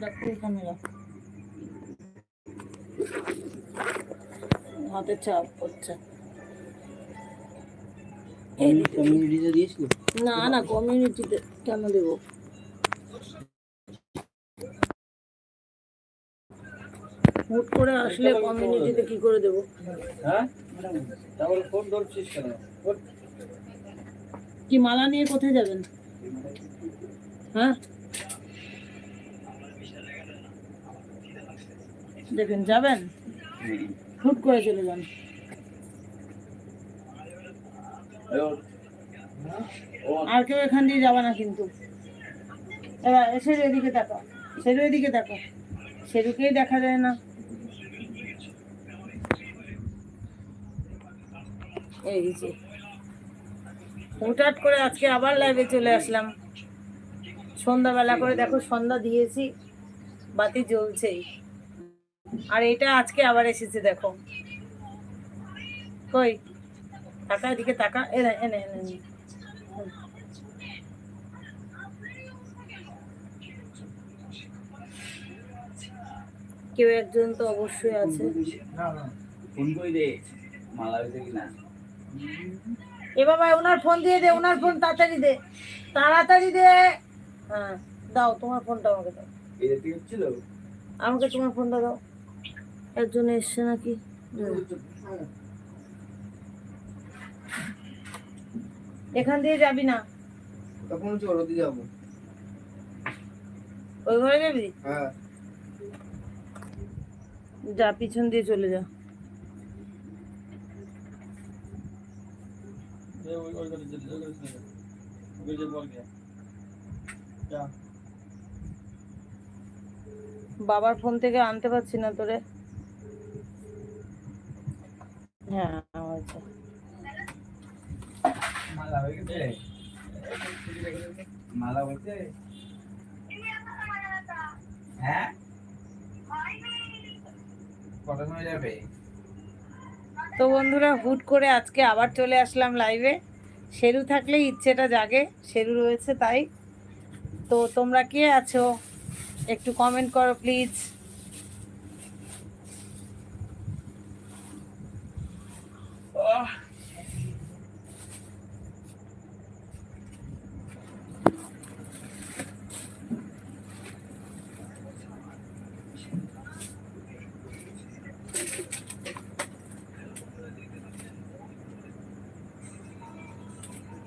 দেখো এখানে রাখ হাতে চাপ করছে কমিউনিটিতে দিয়েছিল? না না কমিউনিটিতে কেন দেবো? হুট করে আসলে কমিউনিটিতে কি করে দেবো? হ্যাঁ? কি মালা নিয়ে কোথায় যাবেন? হ্যাঁ? দেখেন, যাবেন? হুট করে চলে যান। আর কেউ এখান দিয়ে যাবে না কিন্তু। এবার সেরু এদিকে দেখো, সেরু এদিকে দেখো। সেরুকেই দেখা যায় না। এই যে। হুটহাট করে আজকে আবার লাইভে চলে আসলাম। সন্ধ্যাবেলা করে দেখো, সন্ধ্যা দিয়েছি, বাতি জ্বলছেই। আর এটা আজকে আবার এসেছে দেখো। কই? টাকা এদিকে টাকা এনে এনে এনে এনে। কেউ একজন তো অবশ্যই আছে। এ বাবা ওনার ফোন দিয়ে দে ওনার ফোন তাড়াতাড়ি দে। তাড়াতাড়ি দে। হ্যাঁ দাও তোমার ফোনটা আমাকে দাও। আমাকে তোমার ফোনটা দাও। একজন এসছে নাকি? এখান দিয়ে যাবি না? তখন হচ্ছে? যাব। ওই ঘরে যাবি? হ্যাঁ। যা পিছন দিয়ে চলে যা। বাবার ফোন থেকে আনতে পারছি না তোরে। হ্যাঁ হয়েছে? মালা হয়ে হ্যাঁ? কটার সময় যাবে? তো বন্ধুরা হুট করে আজকে আবার চলে আসলাম লাইভে শেরু থাকলে ইচ্ছেটা জাগে শেরু রয়েছে তাই। তো তোমরা কে আছো? একটু কমেন্ট করো প্লিজ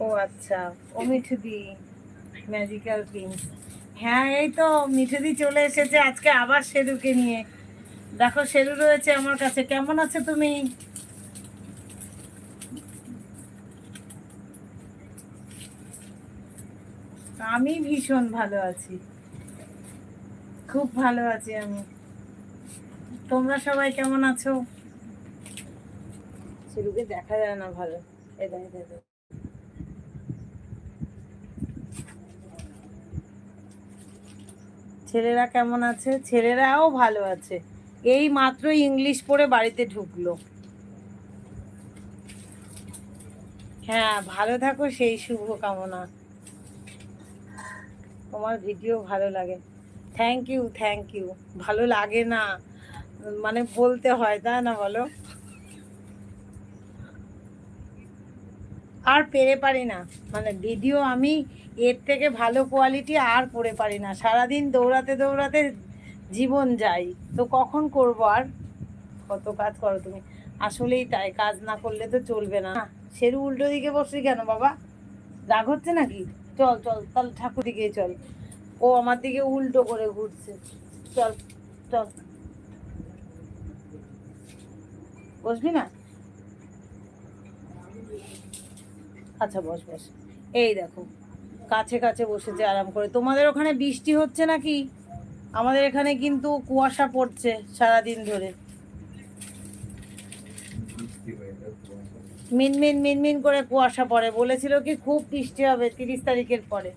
ও আচ্ছা ও মিঠুদি ম্যাজিক্যাল হ্যাঁ এই তো মিঠুদি চলে এসেছে আজকে আবার শেরুকে নিয়ে। দেখো শেরু রয়েছে আমার কাছে। কেমন আছো তুমি? আমি ভীষণ ভালো আছি। খুব ভালো আছি আমি। তোমরা সবাই কেমন আছো? শেরুকে দেখা যায় না ভালো। এটা এটা ছেলেরা কেমন আছে? ছেলেরাও ভালো আছে। এই মাত্র ইংলিশ পড়ে বাড়িতে ঢুকলো। হ্যাঁ ভালো থাকো, সেই শুভ কামনা তোমার ভিডিও ভালো লাগে। থ্যাংক ইউ থ্যাংক ইউ ভালো লাগে না। মানে বলতে হয়, তাই না বলো? আর পেরে পারি না। মানে ভিডিও আমি এর থেকে ভালো কোয়ালিটি আর করে পারি না। সারাদিন দৌড়াতে দৌড়াতে জীবন যাই তো কখন করব আর? কত কাজ করো তুমি? আসলেই তাই, কাজ না করলে তো চলবে না। সেরু উল্টো দিকে বসলি কেন বাবা? রাগ হচ্ছে নাকি? চল চল, তাহলে ঠাকুর দিকে চল। ও আমার দিকে উল্টো করে ঘুরছে। চল চল। বসবি না? আচ্ছা বস বস। এই দেখো কাছে কাছে বসেছে, আরাম করে। তোমাদের ওখানে বৃষ্টি হচ্ছে নাকি? আমাদের এখানে কিন্তু কুয়াশা পড়ছে সারাদিন ধরে। মিনমিন মিনমিন করে কুয়াশা পড়ে। বলেছিল কি খুব বৃষ্টি হবে তিরিশ তারিখের পরে।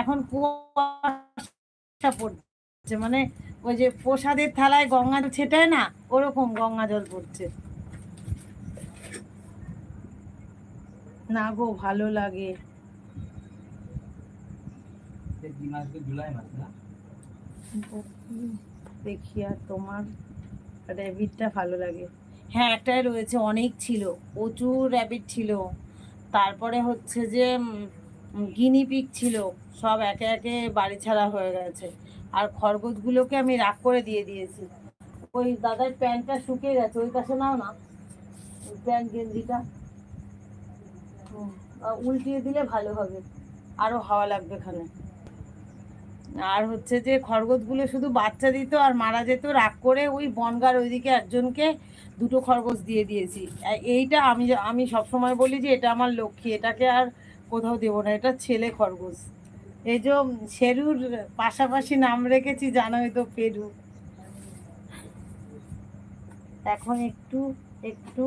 এখন কুয়াশা পড়ছে। মানে ওই যে প্রসাদের থালায় গঙ্গা জল ছেটায় না, ওরকম গঙ্গা জল পড়ছে। না গো, ভালো লাগে। কি মাস জুলাই মাস না? দেখি আর তোমার র্যাবিটটা ভালো লাগে। হ্যাঁ একটাই রয়েছে, অনেক ছিল, প্রচুর র্যাবিট ছিল। তারপরে হচ্ছে যে গিনিপিক ছিল, সব একে একে বাড়ি ছাড়া হয়ে গেছে। আর খরগোশগুলোকে আমি রাগ করে দিয়ে দিয়েছি। ওই দাদার প্যান্টটা শুকিয়ে গেছে, ওই পাশে নাও না। প্যান্ট গেঞ্জিটা। উল্টিয়ে দিলে ভালো হবে। আরও হাওয়া লাগবে এখানে। আর হচ্ছে যে খরগোশগুলো শুধু বাচ্চা দিত আর মারা যেত, রাগ করে ওই বনগার ওইদিকে একজনকে দুটো খরগোশ দিয়ে দিয়েছি। এইটা আমি আমি সবসময় বলি যে এটা আমার লক্ষ্মী, এটাকে আর কোথাও দেবো না, এটা ছেলে খরগোশ। এই যে শেরুর পাশাপাশি নাম রেখেছি, জানোই তো পেরু। এখন একটু একটু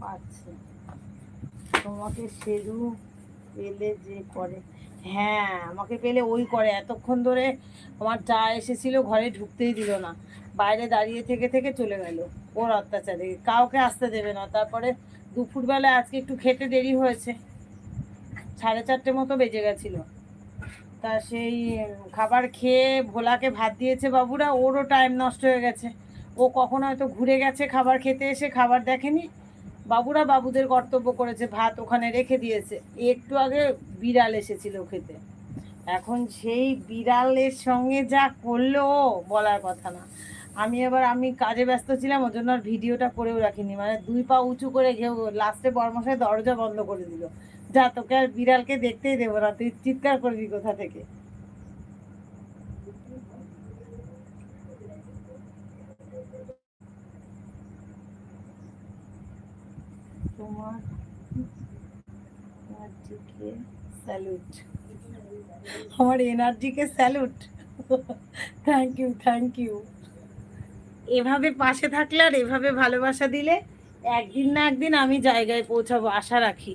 পাচ্ছে তোমাকে শেরু পেলে যে করে। হ্যাঁ আমাকে পেলে ওই করে। এতক্ষণ ধরে আমার চা এসেছিল ঘরে ঢুকতেই দিল না। বাইরে দাঁড়িয়ে থেকে থেকে চলে গেল। ওর অত্যাচারে। কাউকে আসতে দেবে না। তারপরে দুপুরবেলা আজকে একটু খেতে দেরি হয়েছে। সাড়ে চারটে মতো বেজে গেছিল। তা সেই খাবার খেয়ে ভোলাকে ভাত দিয়েছে বাবুরা। ওরও টাইম নষ্ট হয়ে গেছে। ও কখন হয়তো ঘুরে গেছে খাবার খেতে এসে, খাবার দেখেনি। বাবুরা বাবুদের কর্তব্য করেছে, ভাত ওখানে রেখে দিয়েছে। একটু আগে বিড়াল এসেছিল খেতে। এখন সেই বিড়ালের সঙ্গে যা করল বলার কথা না। আমি এবার, আমি কাজে ব্যস্ত ছিলাম, ওর জন্য আর ভিডিওটা করেও রাখিনি। মানে দুই পা উঁচু করে ঘেউ, লাস্টে বর্মশাই দরজা বন্ধ করে দিল। যা, তোকে আর বিড়ালকে দেখতেই দেবো না। তুই চিৎকার করবি কোথা থেকে? তোমার এনার্জিকে স্যালুট আমার এনার্জিকে salute thank you thank you এভাবে পাশে থাকলে আর এভাবে ভালোবাসা দিলে একদিন না একদিন আমি জায়গায় পৌঁছাবো, আশা রাখি।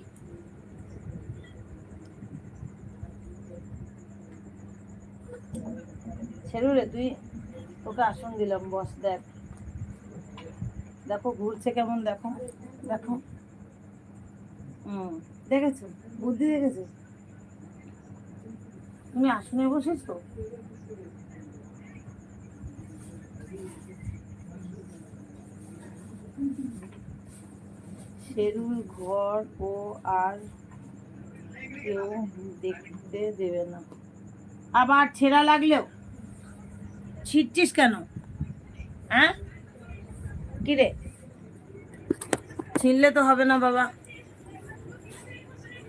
ছেড়ু রে তুই তোকে আসন দিলাম, বস দেখ। দেখো, ঘুরছে কেমন, দেখো। দেখো। দেখেছ? বুদ্ধি দেখেছ? তুমি আসনে বসেছো? শেরুর ঘর ও আর কেউ দেখতে দেবে না। আবার ছেঁড়া লাগলেও? ছিটছিস কেন? হ্যাঁ? কি রে? ছিললে তো হবে না বাবা।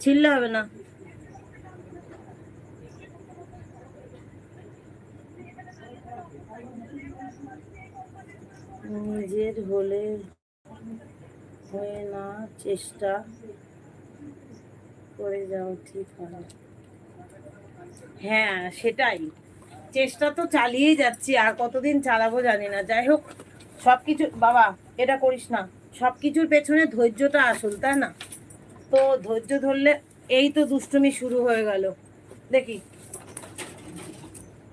ছিললে হবে না। নিজের হলে হয়ে না, চেষ্টা করে যাও, ঠিক হয় হ্যাঁ সেটাই। চেষ্টা তো চালিয়েই যাচ্ছি, আর কতদিন চালাবো জানি না। যাই হোক সব কিছু বাবা, এটা করিস না। সব কিছুর পেছনে ধৈর্যটা আসল, তাই না? তো ধৈর্য ধরলে এই তো দুষ্টুমি শুরু হয়ে গেল। দেখি।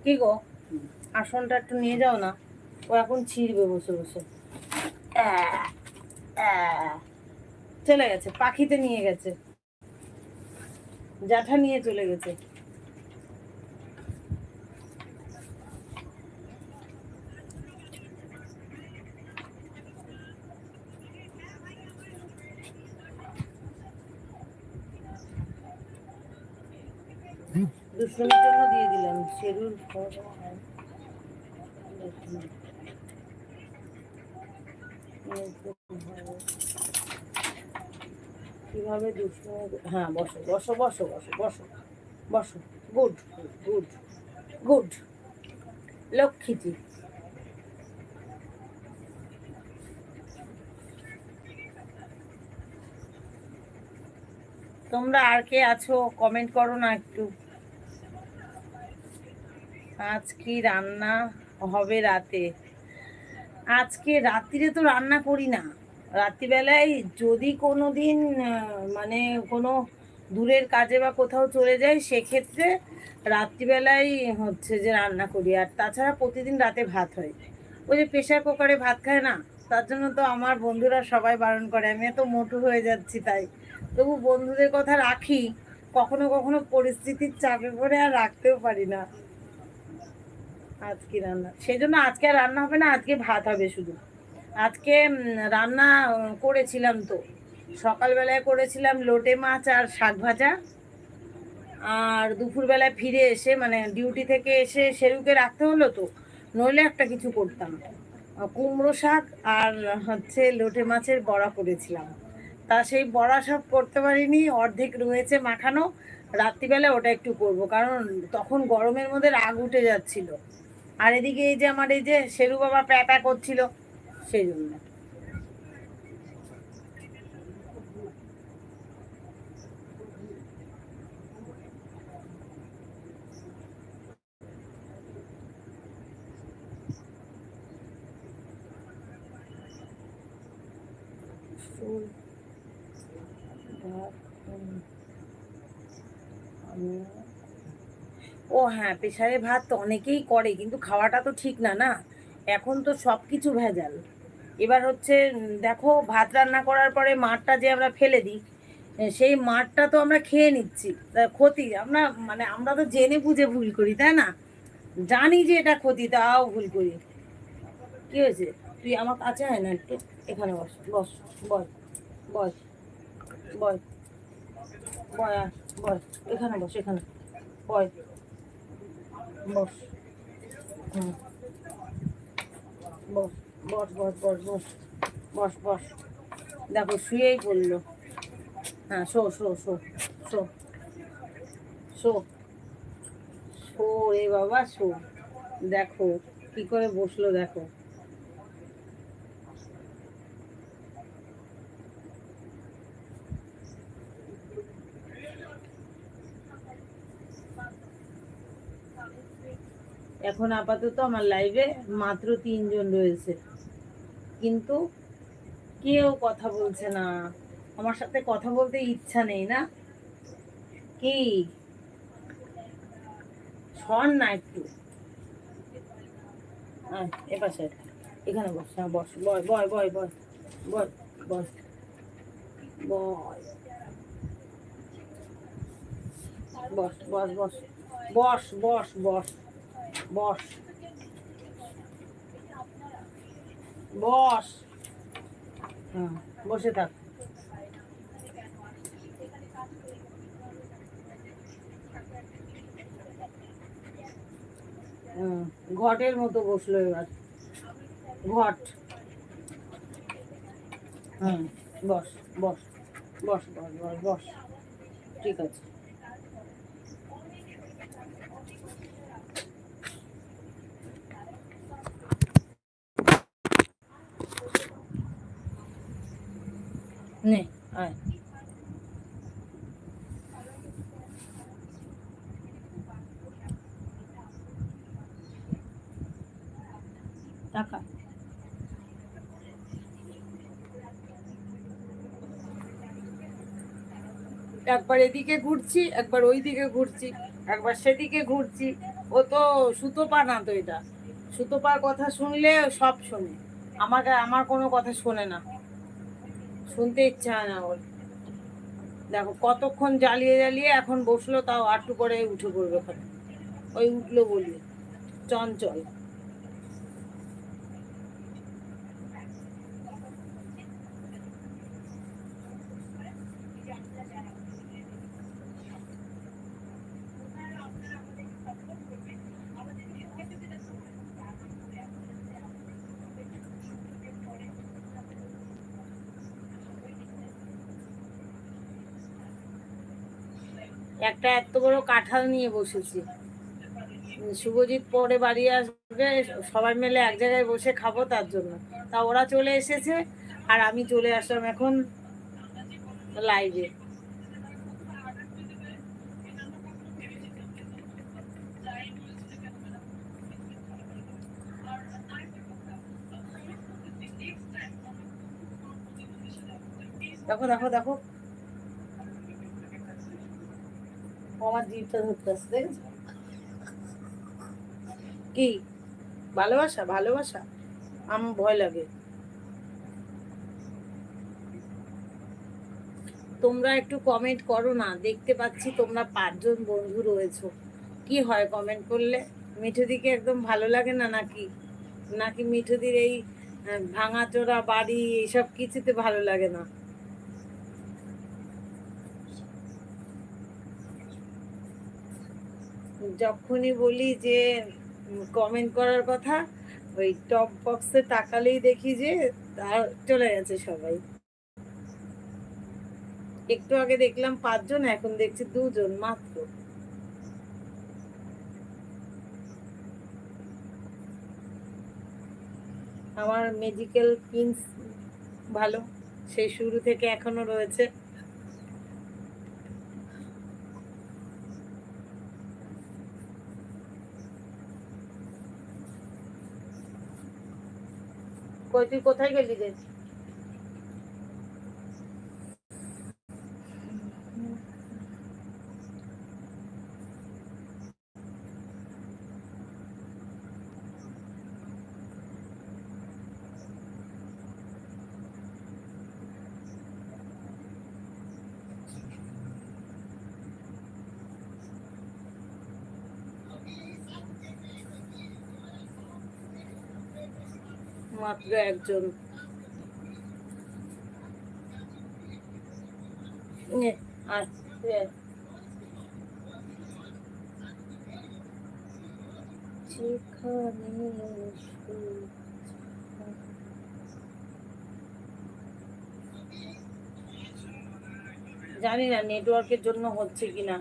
কি গো? আসনটা একটু নিয়ে যাও না। ও এখন ছিঁড়বে বসে বসে। চলে গেছে, পাখিতে নিয়ে গেছে। জাঠা নিয়ে চলে গেছে। দুষ্টমির জন্য দিয়ে দিলাম। শেরুর কীভাবে দুষ্টমি হ্যাঁ বসো বসো বসো বসো বসো বসো। Good good good. লক্ষ্মীজি। তোমরা আর কে আছো? কমেন্ট করো না একটু। আজ কি রান্না হবে রাতে। আজকে রাত্রিরে তো রান্না করি না। রাত্রিবেলায় যদি কোনো দিন মানে কোনো দূরের কাজে বা কোথাও চলে যাই, সেক্ষেত্রে রাত্রিবেলায় হচ্ছে যে রান্না করি। আর তাছাড়া প্রতিদিন রাতে ভাত হয়। ওই যে প্রেশার কুকারে ভাত খায় না, তার জন্য তো আমার বন্ধুরা সবাই বারণ করে। আমি এত মোটু হয়ে যাচ্ছি তাই। তবু বন্ধুদের কথা রাখি, কখনো কখনো পরিস্থিতির চাপে পড়ে আর রাখতেও পারি না। আজকে রান্না। সেই জন্য আজকে রান্না হবে না, আজকে ভাত হবে শুধু। আজকে রান্না করেছিলাম তো। সকালবেলায় করেছিলাম লোটে মাছ আর শাক ভাজা। আর দুপুরবেলায় ফিরে এসে মানে ডিউটি থেকে এসে সেরুকে রাখতে হলো তো, নইলে একটা কিছু করতাম। কুমড়ো শাক আর হচ্ছে লোটে মাছের বড়া করেছিলাম। তা সেই বড়া সব করতে পারিনি, অর্ধেক রয়েছে মাখানো। রাত্রিবেলা ওটা একটু করব, কারণ তখন গরমের মধ্যে রাগ উঠে যাচ্ছিল। আর এদিকে এই যে আমার এই যে শেরু বাবা প্যা প্যা করছিল, সেই জন্য। আমি- ও হ্যাঁ প্রেশারে ভাত তো অনেকেই করে, কিন্তু খাওয়াটা তো ঠিক না না? এখন তো সব কিছু ভেজাল। এবার হচ্ছে দেখো, ভাত রান্না করার পরে মাঠটা যে আমরা ফেলে দিই সেই মাঠটা তো আমরা খেয়ে নিচ্ছি। ক্ষতি, আমরা মানে আমরা তো জেনে বুঝে ভুল করি, তাই না? জানি যে এটা ক্ষতি, তাও ভুল করি। কি হয়েছে? তুই আমার কাছে হয় না একটু। এখানে বস বস বস বস বস বয় বস, এখানে বস, এখানে। বয় বস বস বস বস বস বস বস বস দেখো, শুয়েই পড়ল। হ্যাঁ শো শো শো শো। শো। শো রে বাবা, শো। দেখো, কি করে বসল, দেখো। এখন আপাতত আমার লাইভে মাত্র তিনজন রয়েছে কিন্তু কেউ কথা বলছে না আমার সাথে কথা বলতে ইচ্ছা নেই না কি শোন না একটু আয়, এ এখানে বস হ্যাঁ বস বয় বয় বয় বয় বয় বয় বয় বস বস বস বস বস বস বস। বস। হুম বসে থাক। হুম, ঘটের মতো বসল এবার। ঘট। হুম বস বস বস বস বস বস। ঠিক আছে। নে আয় টাকা একবার এদিকে ঘুরছি, একবার ওই দিকে ঘুরছি, একবার সেদিকে ঘুরছি। ও তো সুতো পা না তো এটা। সুতো পার কথা শুনলে সব শোনে। আমাকে, আমার কোনো কথা শোনে না। শুনতে ইচ্ছা হয় না ওর। দেখো, কতক্ষণ জ্বালিয়ে জ্বালিয়ে এখন বসল, তাও আটটু করে উঠে পড়বে ওখানে। ওই উঠল বলি, চঞ্চল। একটা এত বড় কাঁঠাল নিয়ে বসেছি। শুভজিৎ পরে বাড়ি আসবে, সবাই মিলে এক জায়গায় বসে খাব তার জন্য। তা ওরা চলে এসেছে আর আমি চলে আসলাম এখন লাইভে দেখো দেখো দেখো ও আমার জিভটা ধরতে আসছে, দেখেছ? কি? ভালোবাসা? ভালোবাসা? আমার ভয় লাগে। তোমরা একটু কমেন্ট করো না, দেখতে পাচ্ছি তোমরা পাঁচজন বন্ধু রয়েছো। কি হয় কমেন্ট করলে? মিঠুদিকে একদম ভালো লাগে না নাকি? নাকি মিঠুদির এই ভাঙাচোরা বাড়ি, এইসব কিছুতে ভালো লাগে না? যখনই বলি যে কমেন্ট করার কথা, ওই টপ বক্সে তাকালেই দেখি যে, তার চলে গেছে সবাই। একটু আগে দেখলাম পাঁচজন, এখন দেখছি দুজন মাত্র। আমার মেডিকেল পিন্স ভালো, সেই শুরু থেকে এখনও রয়েছে। কই তুই কোথায় গেলি রে মাত্র একজন। জানি না নেটওয়ার্কের জন্য হচ্ছে কিনা।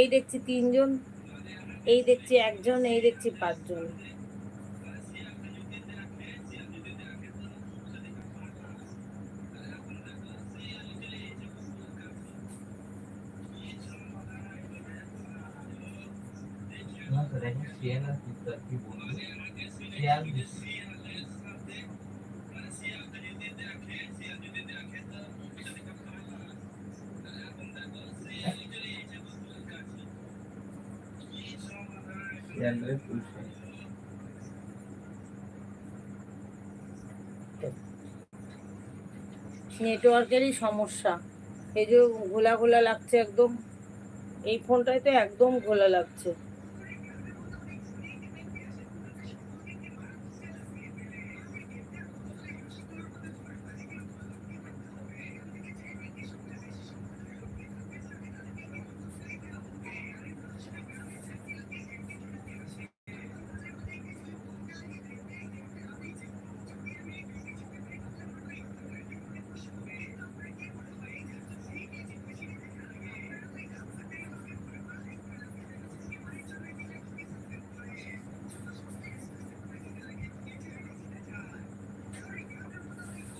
এই দেখছি তিনজন, এই দেখছি একজন, এই দেখছি পাঁচজন। শেয়ার দিচ্ছি শেয়ার করে ফুল শেয়ার নেটওয়ার্কেরই সমস্যা। এই যে ঘোলা ঘোলা লাগছে একদম। এই ফোনটায় তো একদম ঘোলা লাগছে।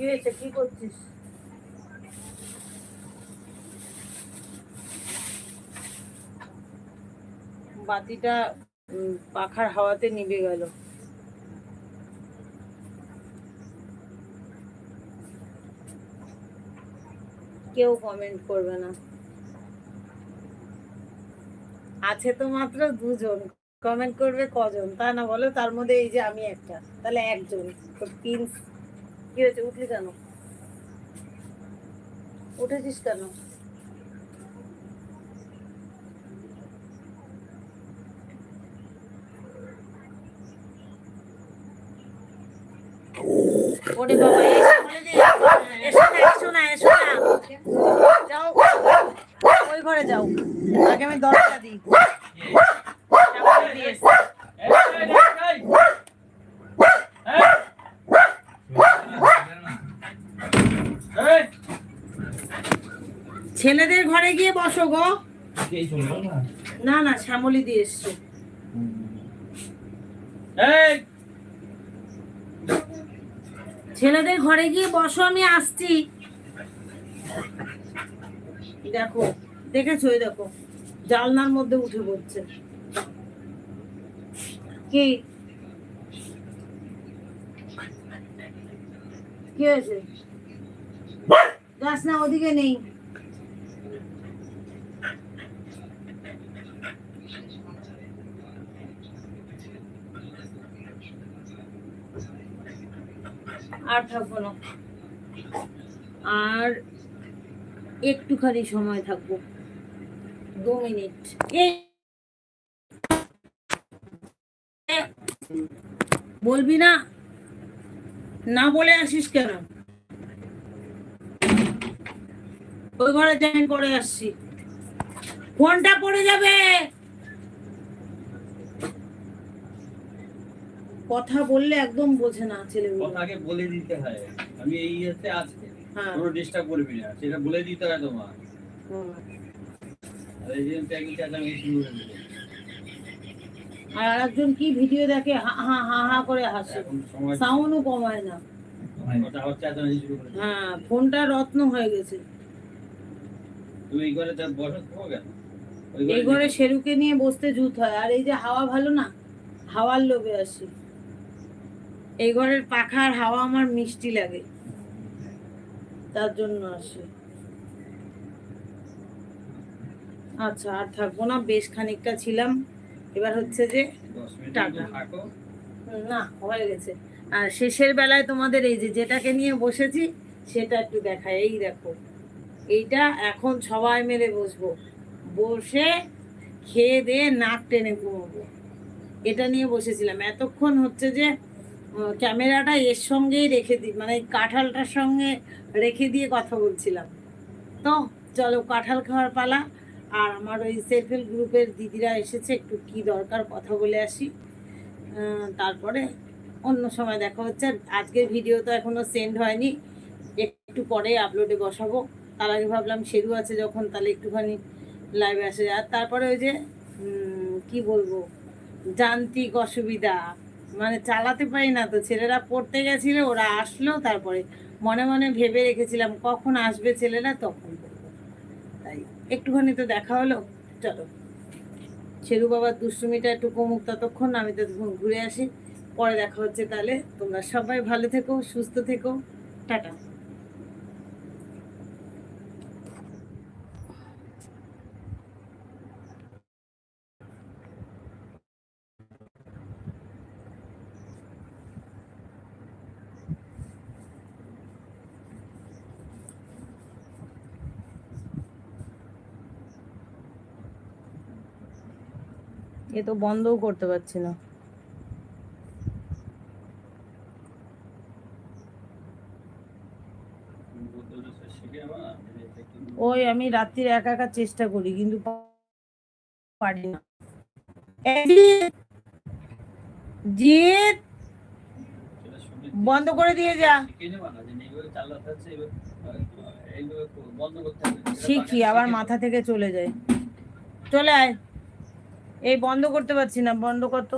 কি কি করছিস? বাতিটা পাখার হাওয়াতে নিভে গেল। কেউ কমেন্ট করবে না। আছে তো মাত্র দুজন। কমেন্ট করবে কজন? তা না বলো, তার মধ্যে এই যে আমি একটা। তাহলে একজন। তিন কি হয়েছে? উঠলি কেন? উঠেছিস কেন? এসো না এসো না এসো না। যাও, ওই ঘরে যাও। আগে আমি দরজা দিই চাবি দিয়ে এসো। ছেলেদের ঘরে গিয়ে বসো গো। না। না শ্যামলি দিয়ে এসছে। ছেলেদের ঘরে গিয়ে বসো আমি আসছি। দেখো দেখেছ ওই দেখো জালনার মধ্যে উঠে পড়ছে। কি? কি হয়েছে? যাস না ওদিকে নেই। আর একটুখানি সময় থাকব। দু মিনিট। বলবি না? না বলে আসিস কেন? ওই ঘরে আমি পরে আসছি। ফোনটা পড়ে যাবে! কথা বললে একদম বোঝে না ছেলেগুলো। কথাকে বলে দিতে হয়। আমি এই ইয়েতে আছি। হ্যাঁ। কোনো ডিস্টার্ব করবি না। সেটা বলে দিতে হয় তোমার। আর আরেকজন কি ভিডিও দেখে হা হা হা হা করে হাসে? সাউন্ডও কমায় না। কথা। হ্যাঁ ফোনটা রত্ন হয়ে গেছে। তুমি এই ঘরে বসে কেন? এই ঘরে শেরুকে নিয়ে বসতে জুত হয়। আর এই যে হাওয়া ভালো না? হাওয়ার লোভে আসি। এই ঘরের পাখার হাওয়া আমার মিষ্টি লাগে। তার জন্য আসি। আচ্ছা আর থাকব না বেশ খানিকটা ছিলাম। এবার হচ্ছে যে টাটা। না হয়ে গেছে। আর শেষের বেলায় তোমাদের এই যে যেটাকে নিয়ে বসেছি সেটা একটু দেখায় এই দেখো এইটা এখন সবাই মিলে বসবো। বসে খেয়ে দিয়ে নাক টেনে ঘুমোবো। এটা নিয়ে বসেছিলাম। এতক্ষণ হচ্ছে যে ক্যামেরাটা এর সঙ্গেই রেখে দিই মানে কাঁঠালটার সঙ্গে রেখে দিয়ে কথা বলছিলাম। তো চলো কাঁঠাল খাওয়ার পালা, আর আমার ওই সেলফ হেল্প গ্রুপের দিদিরা এসেছে, একটু কি দরকার কথা বলে আসি। তারপরে অন্য সময় দেখা হচ্ছে। আজকের ভিডিও তো এখনও সেন্ড হয়নি। একটু পরে আপলোডে বসাবো। তার আগে ভাবলাম শেরু আছে যখন, তাহলে একটুখানি লাইভে আসে। আর তারপরে ওই যে কি বলব? যান্ত্রিক অসুবিধা। মানে চালাতে পারি না তো। ছেলেরা পড়তে গেছিল, ওরা আসলো, তারপরে মনে মনে ভেবে রেখেছিলাম, কখন আসবে ছেলেরা তখন তাই একটুখানি তো দেখা হলো, চলো। শেরু বাবার দুষ্টুমিটা একটু কমুক ততক্ষণ, আমি তো ঘুরে আসি, পরে দেখা হচ্ছে তাহলে। তোমরা সবাই ভালো থেকো, সুস্থ থেকো, টাটা। এ তো বন্ধও করতে পারছি না। ওই আমি রাত্রির একা একা চেষ্টা করি, কিন্তু পারি না। জিৎ! বন্ধ করে দিয়ে যা। শিখি, আবার মাথা থেকে চলে যায়। চলে আয়। এই বন্ধ করতে পারছি না বন্ধ কত